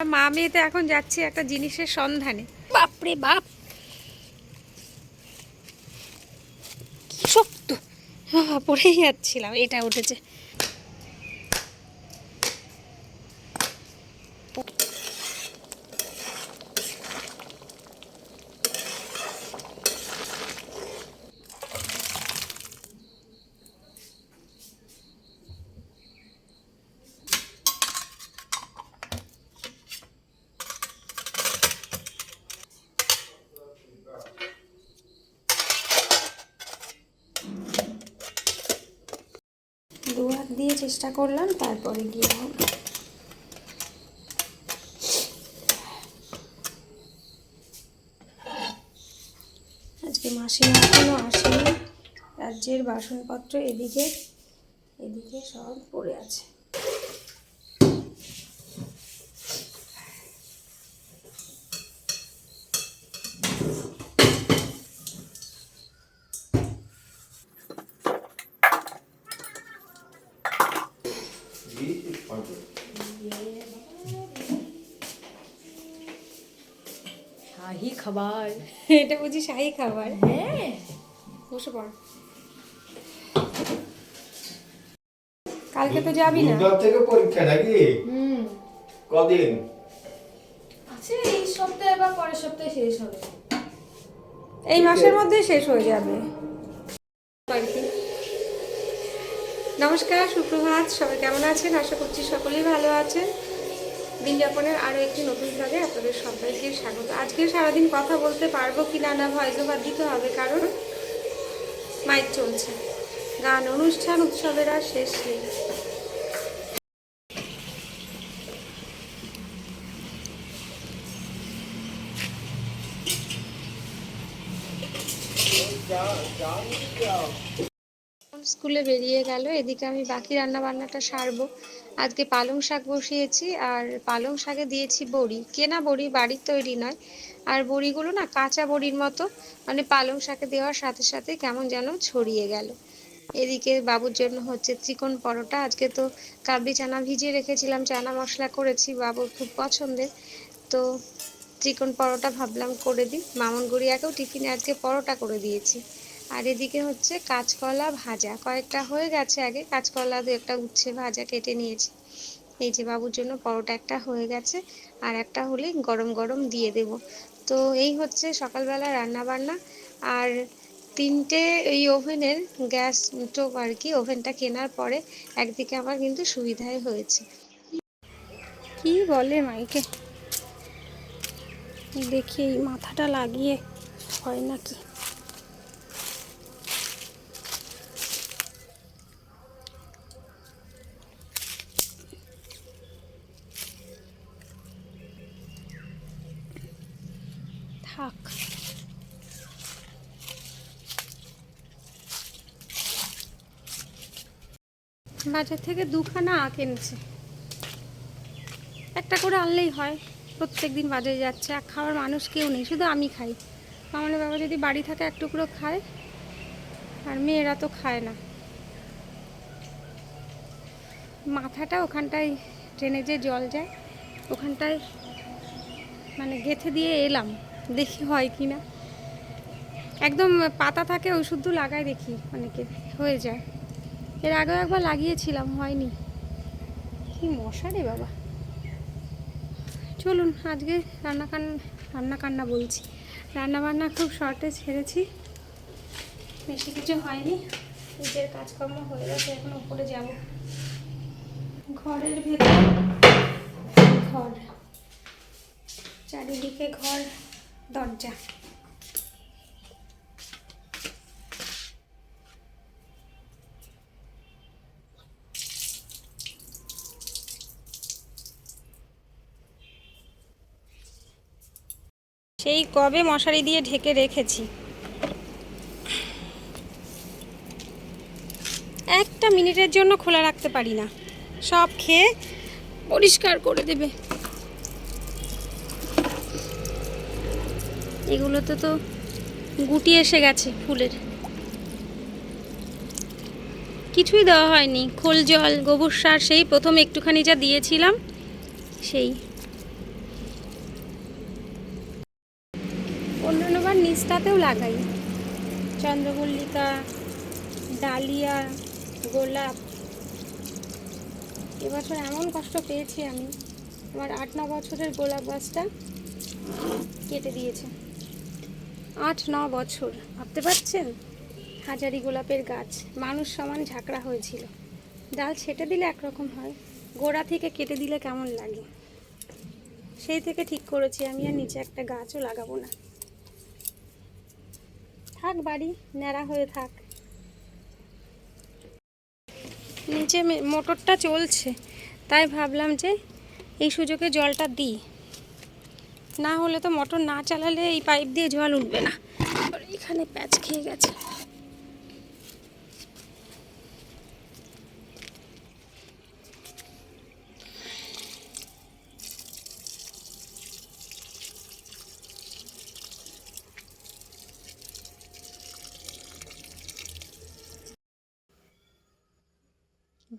মা মেয়েতে এখন যাচ্ছি একটা জিনিসের সন্ধানে। বাপরে বাপ। কি শক্ত পড়েই যাচ্ছিলাম এটা উঠেছে দু হাত দিয়ে চেষ্টা করলাম, তারপরে গিয়ে হবে। আজকে মাসিমা এখনও আসেনি। রাজ্যের বাসনপত্র এদিকে এদিকে সব পড়ে আছে। শাহি খাবার। এটা বুঝি শাহী খাবার? হ্যাঁ। বসে পড়। কালকে তো যাবি না? বুধবার থেকে পরীক্ষা নাকি? হুম। কদিন? আছে এই সপ্তাহে বা পরের সপ্তাহে শেষ হবে। এই মাসের মধ্যে শেষ হয়ে যাবে। আর কি। নমস্কার, সুপ্রভাত, সবাই কেমন আছেন? আশা করছি সকলেই ভালো আছেন। বিজ্ঞাপনের আরও একটি নতুন ভাগে আপনাদের সবাইকে স্বাগত। আজকে সারাদিন কথা বলতে পারব কি না না ভয় ওভার দিতে হবে, কারণ মাইক চলছে। গান, অনুষ্ঠান, উৎসবের আর শেষ নেই। স্কুলে বেরিয়ে গেল। এদিকে আমি বাকি রান্না বান্নাটা সারবো। আজকে পালং শাক বসিয়েছি আর পালং শাকে দিয়েছি বড়ি। কেনা বড়ি, বাড়ির তৈরি নয়। আর বড়িগুলো না কাঁচা বড়ির মতো। মানে পালং শাকে দেওয়ার সাথে সাথে কেমন যেন ছড়িয়ে গেল। এদিকে বাবুর জন্য হচ্ছে চিকন পরোটা। আজকে তো কাবলি চানা ভিজিয়ে রেখেছিলাম। চানা মশলা করেছি বাবুর খুব পছন্দের। তো চিকন পরোটা ভাবলাম করে দিই। মামন গড়িয়াকেও টিফিনে আজকে পরোটা করে দিয়েছি। আর এদিকে হচ্ছে কাঁচকলা ভাজা। কয়েকটা হয়ে গেছে আগে। কাঁচকলা দু একটা উচ্ছে ভাজা কেটে নিয়েছি। এই যে বাবুর জন্য পরোটা একটা হয়ে গেছে। আর একটা হলেই গরম গরম দিয়ে দেব। তো এই হচ্ছে সকালবেলা রান্না বান্না আর তিনটে এই ওভেনের গ্যাস স্টোভ আর কি, ওভেনটা কেনার পরে একদিকে আমার কিন্তু সুবিধাই হয়েছে। কি বলে মাইকে? দেখি এই মাথাটা লাগিয়ে হয় নাকি? থাক। বাজার থেকে দুখানা আখ এনেছে। একটা করে আনলেই হয়, প্রত্যেক দিন বাজারে যাচ্ছে আখ খাওয়ার মানুষ কেউ নেই, শুধু আমি খাই। আমার বাবা যদি বাড়ি থাকে এক টুকরো খায়, আর মেয়েরা তো খায় না। মাথাটা ওখানটায় ট্রেনে যে জল যায়, ওখানটায় মানে গেথে দিয়ে এলাম। দেখি হয় কি না। একদম পাতা থাকে, ওষুধ লাগাই দেখি অনেকে, হয়ে যায়। এর আগেও একবার লাগিয়েছিলাম, হয়নি। কি মশা রে বাবা। চলুন, আজকে রান্না কান্না রান্না কান্না বলছি। রান্না বান্না খুব শর্টে ছেড়েছি। বেশি কিছু হয়নি। নিজের কাজকর্ম হয়ে গেছে, এখন উপরে যাব। ঘরের ভেতর, ঘর। চারিদিকে ঘর। দরজা সেই কবে মশারি দিয়ে ঢেকে রেখেছি? একটা মিনিটের জন্য খোলা রাখতে পারি না। সব খেয়ে পরিষ্কার করে দেবে। এগুলোতে তো গুটি এসে গেছে ফুলের। কিছুই দেওয়া হয়নি। খোল জল, গোবর সার, সেই প্রথম একটুখানি যা দিয়েছিলাম, সেই। অন্যান্যবার নিচটাতেও লাগাই। চন্দ্রমল্লিকা, ডালিয়া, গোলাপ। এবছর এমন কষ্ট পেয়েছি আমি। আমার আট, ন বছরের গোলাপ গাছটা কেটে দিয়েছে। আট, ন বছর। ভাবতে পারছেন? হাজারি গোলাপের গাছ, মানুষ সমান ঝাঁকড়া হয়েছিল। ডাল ছেটে দিলে একরকম হয়, গোড়া থেকে কেটে দিলে কেমন লাগে? সেই থেকে ঠিক করেছি আমি, আর নিচে একটা গাছও লাগাবো না। থাক বাড়ি, ন্যাড়া হয়ে থাক। নিচে মোটরটা চলছে, তাই ভাবলাম যে এই সুযোগে জলটা দিই। না হলে তো মোটর না চালালে এই পাইপ দিয়ে জল উঠবে না। এখানে প্যাচ খেয়ে গেছে।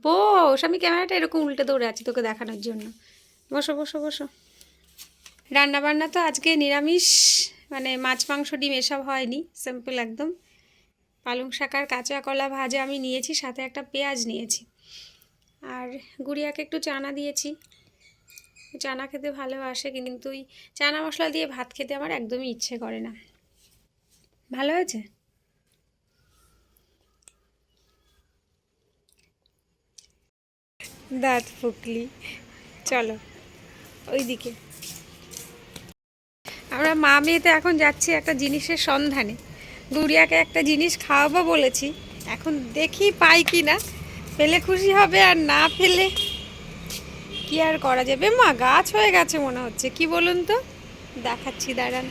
বস, আমি ক্যামেরাটা এরকম উল্টে দৌড়ে আছি তোকে দেখানোর জন্য। বসো বসো বসো। রান্না বান্না তো আজকে নিরামিষ মানে মাছ, মাংস, ডিম এসব হয়নি সিম্পল একদম। পালং শাক আর কাঁচা কলা ভাজা আমি নিয়েছি, সাথে একটা পেঁয়াজ নিয়েছি। আর গুড়িয়াকে একটু চানা দিয়েছি। চানা খেতে ভালোবাসে, কিন্তু ওই চানা মশলা দিয়ে ভাত খেতে আমার একদমই ইচ্ছে করে না। ভালো হয়েছে? দাঁত ফুকলি। চলো, ওইদিকে। আমরা মা মেয়েতে এখন যাচ্ছি একটা জিনিসের সন্ধানে। গুড়িয়াকে একটা জিনিস খাওয়াবো বলেছি, এখন দেখি পাই কি না পেলে খুশি হবে আর না পেলে কি আর করা যাবে? মা, গাছ হয়ে গেছে মনে হচ্ছে। কি বলুন তো? দেখাচ্ছি, দাঁড়ান।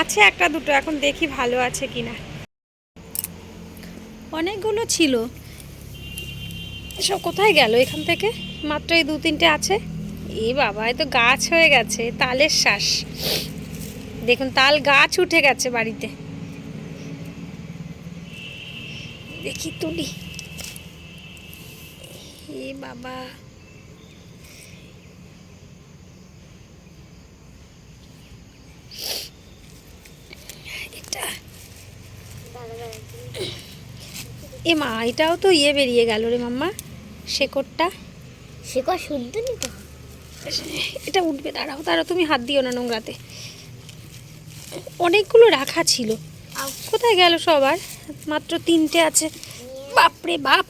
আছে একটা দুটো, এখন দেখি ভালো আছে কি না অনেকগুলো ছিল। এসব কোথায় গেল এখান থেকে? মাত্র এই দু তিনটে আছে। এ বাবা তো গাছ হয়ে গেছে, তালের শ্বাস। দেখুন তাল গাছ উঠে গেছে বাড়িতে। দেখি তুলি। এ বাবা। এটা। এ মা এটাও তো ইয়ে বেরিয়ে গেল রে মাম্মা শেকড়টা। শেকড় শুদ্ধ নি তো? এটা উঠবে দাঁড়াও দাঁড়াও তুমি হাত দিও না নোংরাতে। অনেকগুলো রাখা ছিল। কোথায় গেল সবার? মাত্র তিনটে আছে। বাপরে বাপ!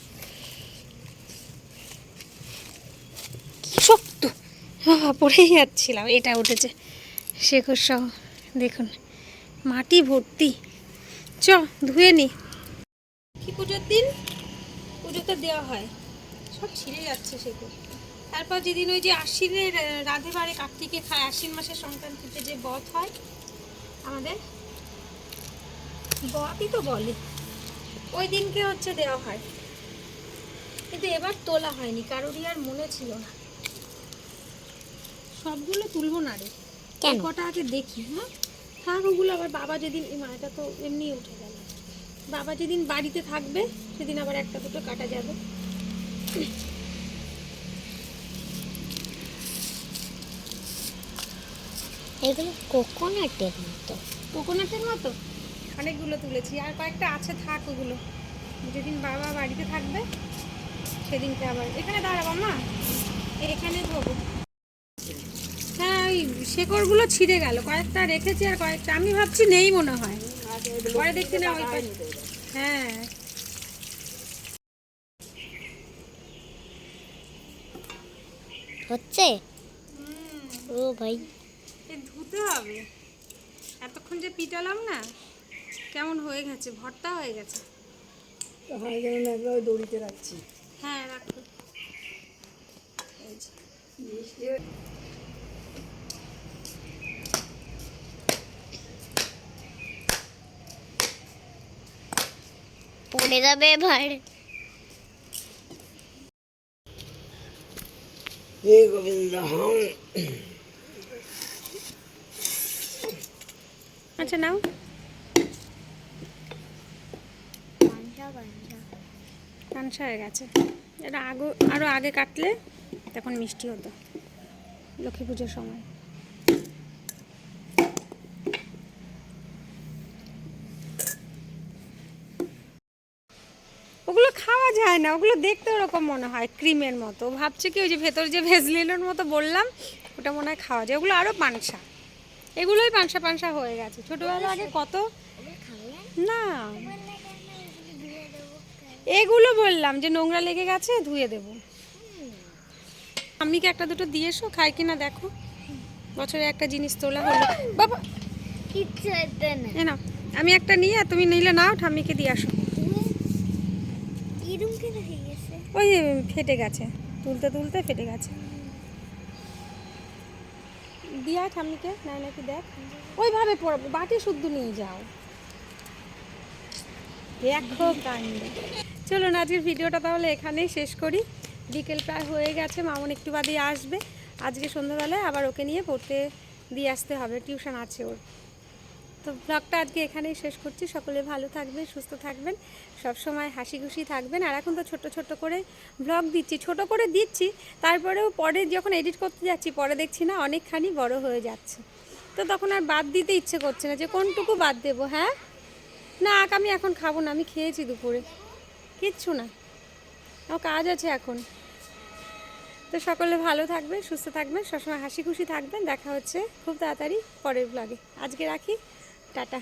কি শক্ত! পড়েই যাচ্ছিলাম। এটা উঠেছে। শেখর সহ, দেখুন, মাটি ভর্তি। চ, ধুয়ে নি। কি পুজোর দিন? পুজোতে দেওয়া হয়। সব ছিঁড়ে যাচ্ছে সেগুলো তারপর যেদিন ওই যে আশ্বিনের রাধে বারে কার্তিকে খায়, আশ্বিন মাসের সংক্রান্তিতে যে বধ হয় আমাদের? বধই তো বলে। ওই দিনকে হচ্ছে দেওয়া হয়। কিন্তু এবার তোলা হয়নি কারোরই আর মনে ছিল না। সবগুলো তুলবো না রে। কেন? কটা আগে দেখি হ্যাঁ? থাক ওগুলো আবার বাবা যেদিন মাটা তো এমনি উঠে গেল। বাবা যেদিন বাড়িতে থাকবে সেদিন আবার একটা দুটো কাটা যাবে। এগুলো কোকোনাটের মতো। কোকোনাটের মতো? অনেকগুলো তুলেছি। আর কয়েকটা আছে থাক ওগুলো। যেদিন বাবা বাড়িতে থাকবে সেদিনকে আবার। এখানে দাঁড়াবো মা। এখানে ধোবো হ্যাঁ ওই শেকড়গুলো ছিঁড়ে গেল। কয়েকটা রেখেছি আর কয়েকটা। আমি ভাবছি নেই মনে হয়। পরে দেখছি না ওই হ্যাঁ। হচ্ছে? ও ভাই। এ ধুতে হবে। এতক্ষণ যে পিটালাম না কেমন হয়ে গেছে? ভর্তা হয়ে গেছে? হয় যেন না একবার দড়িতে রাখছি। হ্যাঁ রাখো। এই পড়ে যাবে এবার। হে গোবিন্দ হম। আচ্ছা নাও। কানসা হয়ে গেছে। এটা আগো আরও আগে কাটলে তখন মিষ্টি হতো। লক্ষ্মী পুজোর সময়। ওগুলো খাওয়া যায় না ওগুলো দেখতে ওরকম মনে হয় ক্রিমের মতো। ভাবছি কি ওই যে ভেতর যে ভেজলিনের মতো বললাম ওটা মনে হয় খাওয়া যায়। ওগুলো আরও পানসা। এগুলোই পানসা পানসা হয়ে গেছে। ছোটোবেলা আগে কত? না। এগুলো বললাম যে নোংরা লেগে গেছে ধুয়ে দেবো। আম্মিকে একটা দুটো দিয়ে এসো খাই কিনা দেখো। বছরে একটা জিনিস তোলা হলো। বাবা! না। আমি একটা নিয়ে আর তুমি নিলে নাও ঠাম্মিকে দিয়ে আসো। ওই ফেটে গেছে তুলতে তুলতে ফেটে গেছে। দিয়া ঠাম্মিকে, নাই নাকি দেখ। ওইভাবে পড়াবো, বাটি শুদ্ধ নিয়ে যাও। দেখো চলো চলুন, আজকের ভিডিওটা তাহলে এখানেই শেষ করি। বিকেল প্রায় হয়ে গেছে, মামন একটু বাদেই আসবে। আজকে সন্ধ্যাবেলায় আবার ওকে নিয়ে পড়তে দিয়ে আসতে হবে, টিউশন আছে ওর। তো ব্লগটা আজকে এখানেই শেষ করছি। সকলে ভালো থাকবেন, সুস্থ থাকবেন সব সময় হাসি খুশি থাকবেন। আর এখন তো ছোট ছোট করে ব্লগ দিচ্ছি, ছোট করে দিচ্ছি, তারপরেও পরে যখন এডিট করতে যাচ্ছি, পরে দেখছি না অনেকখানি বড় হয়ে যাচ্ছে। তো তখন আর বাদ দিতে ইচ্ছে করছে না যে কোনটুকু বাদ দেবো হ্যাঁ? না, আক, আমি এখন খাব না, আমি খেয়েছি দুপুরে। কিচ্ছু না। আমার কাজ আছে এখন। তো সকলে ভালো থাকবেন, সুস্থ থাকবেন, সবসময় হাসি খুশি থাকবেন। দেখা হচ্ছে খুব তাড়াতাড়ি পরের ব্লগে আজকে রাখি। টাটা।